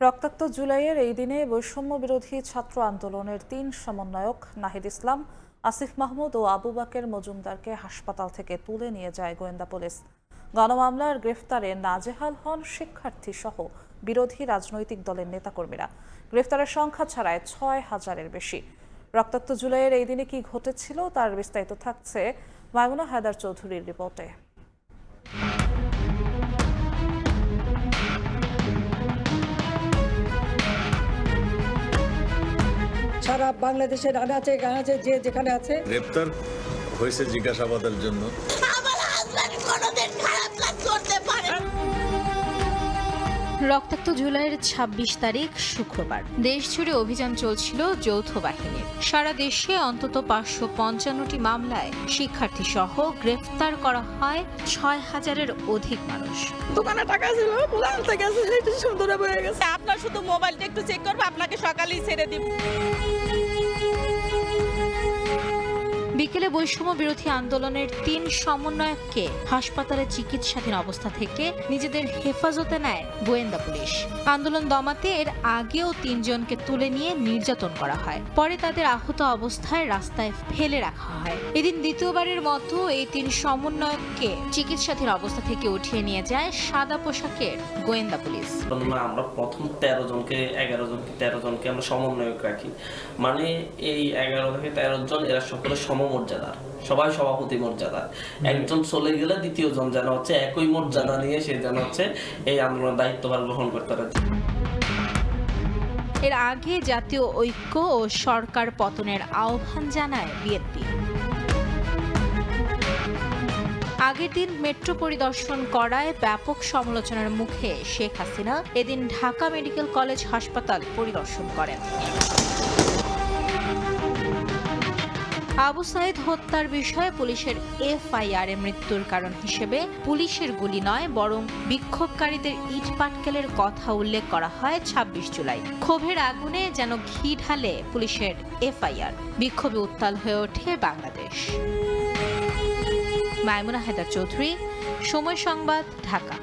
রক্তাক্ত জুলাইয়ের এই দিনে বৈষম্য বিরোধী ছাত্র আন্দোলনের তিন সমন্বয়ক নাহিদ ইসলাম, আসিফ মাহমুদ ও আবু বাকের মজুমদারকে হাসপাতাল থেকে তুলে নিয়ে যায় গোয়েন্দা পুলিশ। গণমামলার গ্রেফতারে নাজেহাল হন শিক্ষার্থী সহ বিরোধী রাজনৈতিক দলের নেতাকর্মীরা। গ্রেফতারের সংখ্যা ছাড়ায় ছয় হাজারের বেশি। রক্তাক্ত জুলাইয়ের এই দিনে কি ঘটেছিল তার বিস্তারিত থাকছে মায়মুনা হায়দার চৌধুরীর রিপোর্টে। সারা বাংলাদেশের আনাচে গানাচে যে যেখানে আছে গ্রেপ্তার হয়েছে জিজ্ঞাসাবাদের জন্য আমার হাজব্যান্ড কোনোদিন খারাপ কাজ। রক্তাক্ত জুলাইয়ের ২৬ তারিখ শুক্রবার। দেশ জুড়ে অভিযান চলছিল যৌথ বাহিনীর সারা দেশে অন্তত পাঁচশো পঞ্চান্নটি মামলায় শিক্ষার্থী সহ গ্রেফতার করা হয় ছয় হাজারের অধিক মানুষ। দোকানে টাকা ছিল গেছে সুন্দর হয়ে গেছে। আপনার শুধু মোবাইলটা একটু চেক করব আপনাকে সকালেই ছেড়ে দিব। বিকেলে বৈষম্য বিরোধী আন্দোলনের তিন সমন্বয়ককে হাসপাতালে চিকিৎসাধীন অবস্থা থেকে নিজেদের হেফাজতে নেয় গোয়েন্দা পুলিশ। আন্দোলন দমাতে এর আগেও তিনজনকে তুলে নিয়ে নির্যাতন করা হয়। পরে তাদের আহত অবস্থায় রাস্তায় ফেলে রাখা হয়। এদিন দ্বিতীয়বারের মতো এই তিন সমন্বয়ককে চিকিৎসাধীন অবস্থা থেকে উঠিয়ে নিয়ে যায় সাদা পোশাকের গোয়েন্দা পুলিশ। আমরা প্রথম তেরো জনকে, এগারো জনকে, তেরো জনকে আমরা সমন্বয়ক রাখি। মানে এই এগারো থেকে তেরো জন, এরা সকলে সমমর্যাদার সবাই সভাপতি মর্যাদার একজন চলে গেলে দ্বিতীয় জন যেন হচ্ছে একই মর্যাদা নিয়ে সে যেন হচ্ছে এই আন্দোলনের দায়িত্বভার গ্রহণ করতে পারে। এর আগে জাতীয় ঐক্য ও সরকার পতনের আহ্বান জানায় বিএনপি। আগের দিন মেট্রো পরিদর্শন করায় ব্যাপক সমালোচনার মুখে শেখ হাসিনা এদিন ঢাকা মেডিকেল কলেজ হাসপাতাল পরিদর্শন করেন। আবু সাইদ হত্যার বিষয়ে পুলিশের এফআইআর এ মৃত্যুর কারণ হিসেবে পুলিশের গুলি নয়, বরং বিক্ষোভকারীদের ইট পাটকেলের কথা উল্লেখ করা হয় ২৬ জুলাই। ক্ষোভের আগুনে যেন ঘি ঢালে পুলিশের এফআইআর। বিক্ষোভে উত্তাল হয়ে ওঠে বাংলাদেশ। মায়মুনা হেদার চৌধুরী, সময় সংবাদ, ঢাকা।